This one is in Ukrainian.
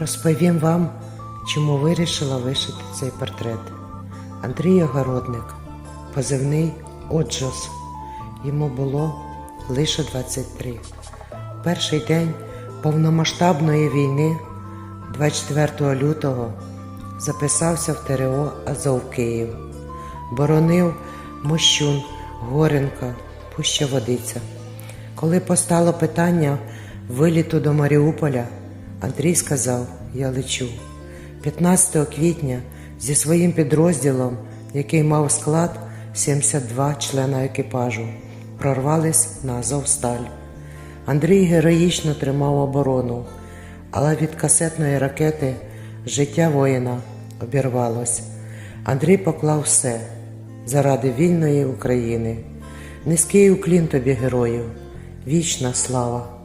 Розповім вам, чому вирішила вишити цей портрет. Андрій Огородник, позивний Оджос. Йому було лише 23. Перший день повномасштабної війни, 24 лютого, записався в ТРО Азов Київ. Боронив Мощун, Горенка, Пуща Водиця. Коли постало питання виліту до Маріуполя, Андрій сказав: Я лечу. 15 квітня зі своїм підрозділом, який мав склад 72 члена екіпажу, прорвались на Азовсталь. Андрій героїчно тримав оборону, але від касетної ракети життя воїна обірвалось. Андрій поклав все заради вільної України. Низький уклін тобі, герою, вічна слава.